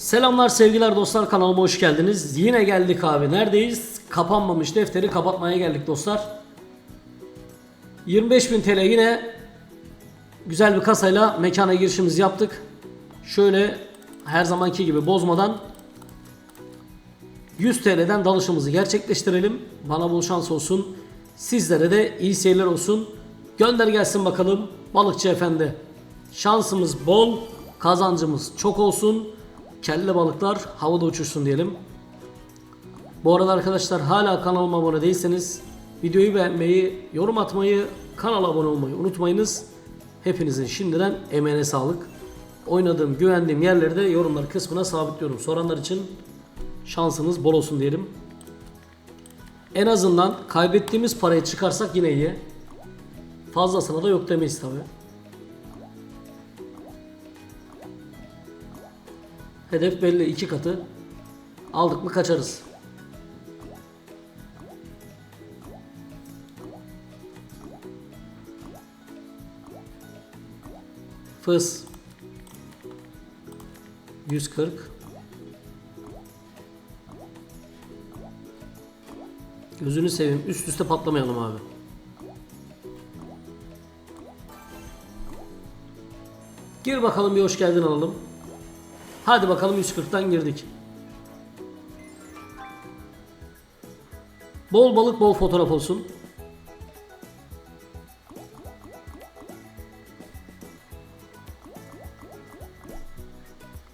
Selamlar sevgiler dostlar kanalıma hoş geldiniz. Yine geldik abi. Neredeyiz? Kapanmamış defteri kapatmaya geldik dostlar. 25.000 TL yine güzel bir kasayla mekana girişimizi yaptık. Şöyle her zamanki gibi bozmadan 100 TL'den dalışımızı gerçekleştirelim. Bana bol şans olsun. Sizlere de iyi seyirler olsun. Gönder gelsin bakalım balıkçı efendi. Şansımız bol, kazancımız çok olsun. Kelle balıklar havada uçuşsun diyelim. Bu arada arkadaşlar hala kanalıma abone değilseniz videoyu beğenmeyi, yorum atmayı, kanala abone olmayı unutmayınız. Hepinizin şimdiden emeğine sağlık. Oynadığım, güvendiğim yerleri de yorumlar kısmına sabitliyorum. Soranlar için şansınız bol olsun diyelim. En azından kaybettiğimiz parayı çıkarsak yine iyi. Fazlasına da yok demeyiz tabi. Hedef belli iki katı. Aldık mı kaçarız. Fıs. 140. Gözünü seveyim. Üst üste patlamayalım abi. Gir bakalım bir hoş geldin alalım. Hadi bakalım 140'tan girdik. Bol balık bol fotoğraf olsun.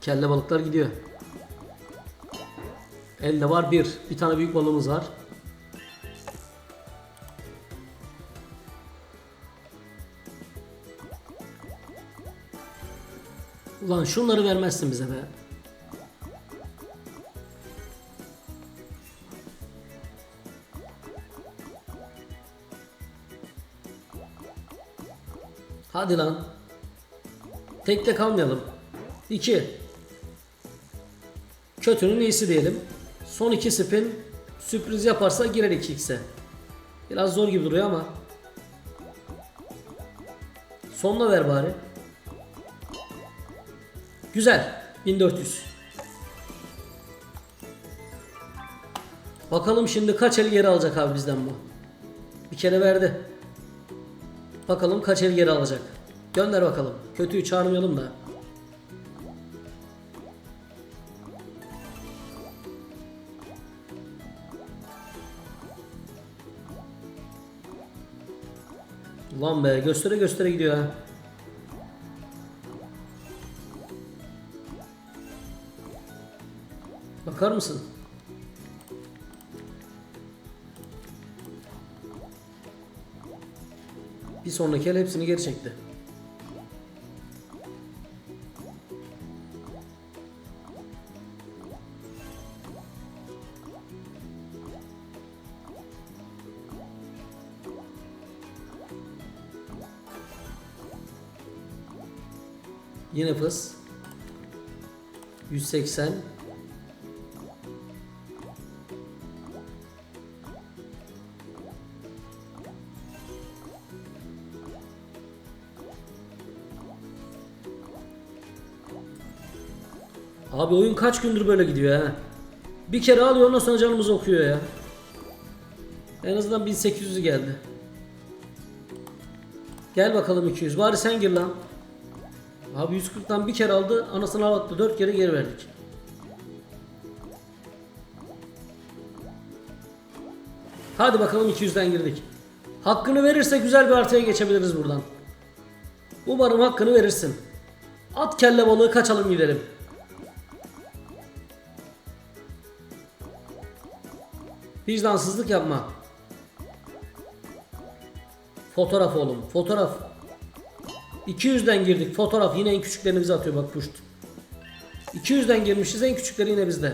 Kelle balıklar gidiyor. Elde var bir. Bir tane büyük balığımız var. Ulan şunları vermezsin bize be. Hadi lan. Tekte kalmayalım. 2. Kötünün iyisi diyelim. Son iki spin sürpriz yaparsa girer 2x'e. Biraz zor gibi duruyor ama. Sonuna ver bari. Güzel. 1400. Bakalım şimdi kaç el geri alacak abi bizden bu. Bir kere verdi. Bakalım kaç el geri alacak. Gönder bakalım. Kötüyü çağırmayalım da. Ulan be göstere göstere gidiyor ha. Bakar mısın? Bir sonraki el hepsini geri çekti. Yine fıs. 180 Abi oyun kaç gündür böyle gidiyor ha. Bir kere alıyor ondan sonra canımız okuyor ya. En azından 1800'ü geldi. Gel bakalım 200. Bari sen gir lan. Abi 140'tan bir kere aldı. Anasını ağlattı. 4 kere geri verdik. Hadi bakalım 200'den girdik. Hakkını verirse güzel bir artıya geçebiliriz buradan. Umarım hakkını verirsin. At kelle balığı kaçalım gidelim. Vicdansızlık yapma. Fotoğraf oğlum, fotoğraf. 200'den girdik. Fotoğraf yine en küçüklerini bize atıyor bak puşt. 200'den girmişiz en küçükleri yine bizde.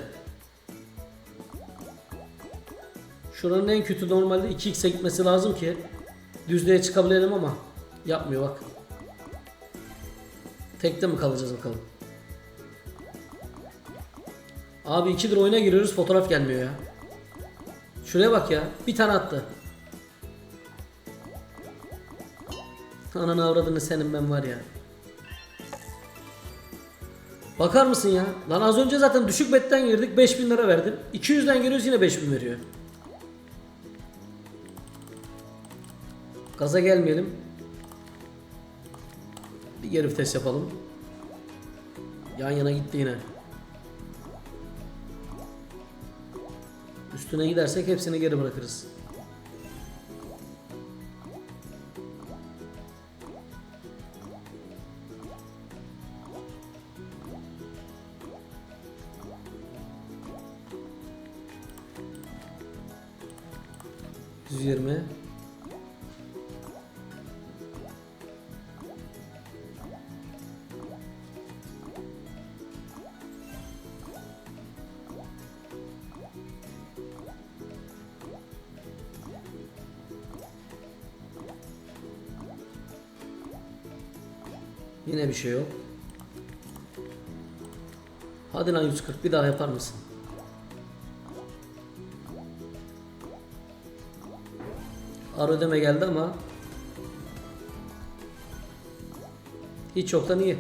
Şuranın en kötü normalde 2x'e gitmesi lazım ki düzlüğe çıkabilelim ama yapmıyor bak. Tekte mi kalacağız bakalım. Abi 2'dir oyuna giriyoruz fotoğraf gelmiyor ya. Şuraya bak ya. Bir tane attı. Ananı avradını senin ben var ya. Bakar mısın ya? Lan az önce zaten düşük betten girdik 5000 lira verdim. 200'den giriyoruz yine 5000 veriyor. Gaza gelmeyelim. Bir geri vites yapalım. Yan yana gitti yine. Üstüne gidersek hepsini geri bırakırız. Yüz yirmi. Yine bir şey yok. Hadi lan 140 bir daha yapar mısın? Ara ödeme geldi ama hiç yoktan iyi.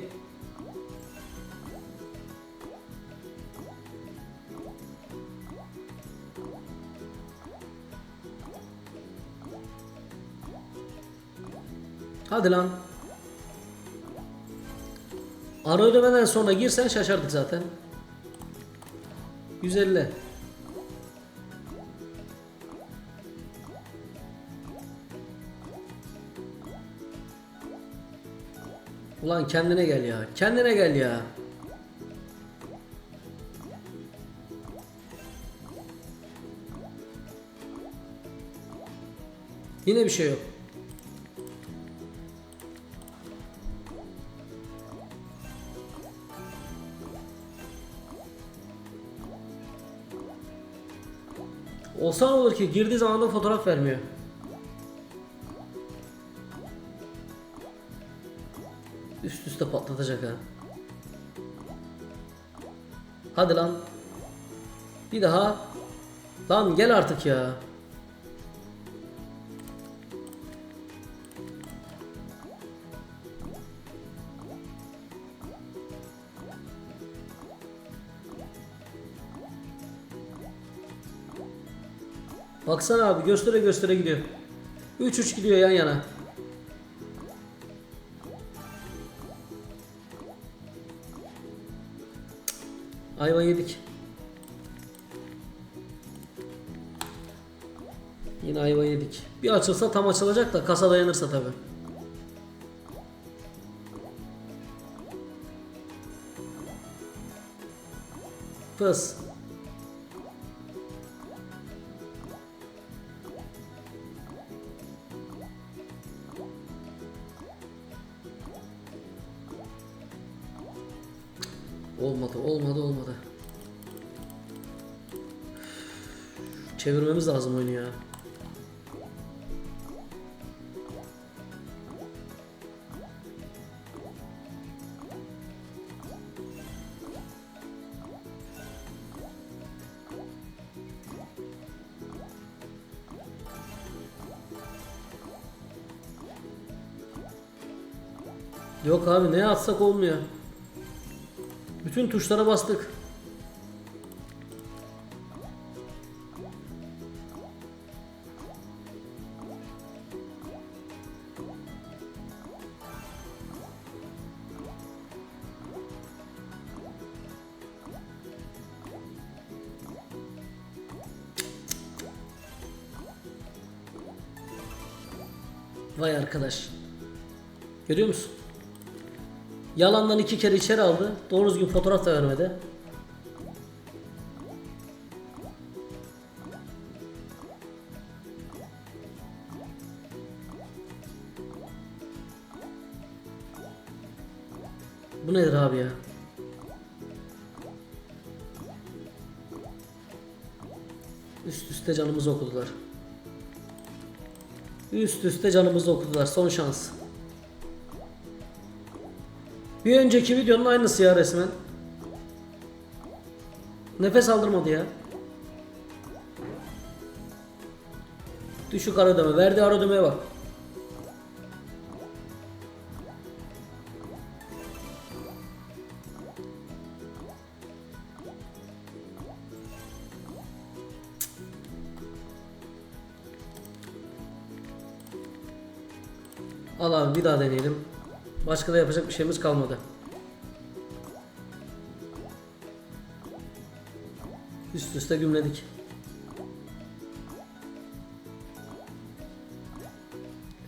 Hadi lan. Ara ödemeden sonra girsen şaşardık zaten. 150. Ulan kendine gel ya. Kendine gel ya. Yine bir şey yok. Olsa ne olur ki girdiği zaman da fotoğraf vermiyor. Üst üste patlatacak ha. Hadi lan. Bir daha. Lan gel artık ya. Baksana abi göstere göstere gidiyor. 3-3 gidiyor yan yana. Ayva yedik. Yine ayva yedik. Bir açılsa tam açılacak da kasa dayanırsa tabi. Fıs. Olmadı, olmadı, olmadı. Çevirmemiz lazım oyunu ya. Yok abi ne atsak olmuyor. Bütün tuşlara bastık. Vay arkadaş. Görüyor musun? Yalandan iki kere içeri aldı. Doğru düzgün fotoğraf da vermedi. Bu nedir abi ya? Üst üste canımızı okudular. Üst üste canımızı okudular. Son şans. Bir önceki videonun aynısı ya resmen. Nefes aldırmadı ya. Düşük ara döme. Verdiği ara dömeye bak. Al abi bir daha deneyelim. Başka da yapacak bir şeyimiz kalmadı. Üst üste gümledik.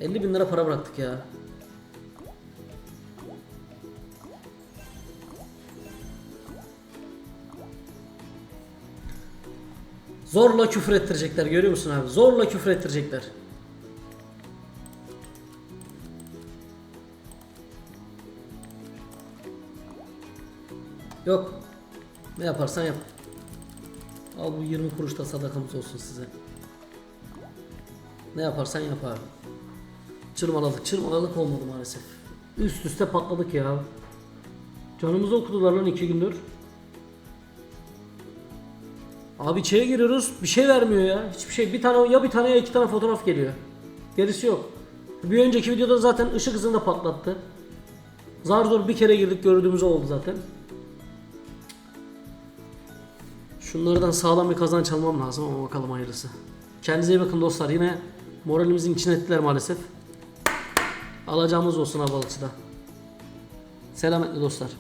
...50 bin lira para bıraktık ya. Zorla küfür ettirecekler görüyor musun abi? Zorla küfür ettirecekler. Yok. Ne yaparsan yap. Al bu 20 kuruş da sadakamız olsun size. Ne yaparsan yap abi. Çırmaladık. Çırmaladık olmadı maalesef. Üst üste patladık ya. Canımızı okudular lan iki gündür. Abi içeri giriyoruz bir şey vermiyor ya. Hiçbir şey. Bir tane ya bir tane ya iki tane fotoğraf geliyor. Gerisi yok. Bir önceki videoda zaten ışık hızında patlattı. Zar zor bir kere girdik gördüğümüz oldu zaten. Şunlardan sağlam bir kazanç almam lazım ama bakalım hayırlısı. Kendinize iyi bakın dostlar. Yine moralimizin içine ettiler maalesef. Alacağımız olsun ha balıkçıda. Selametle dostlar.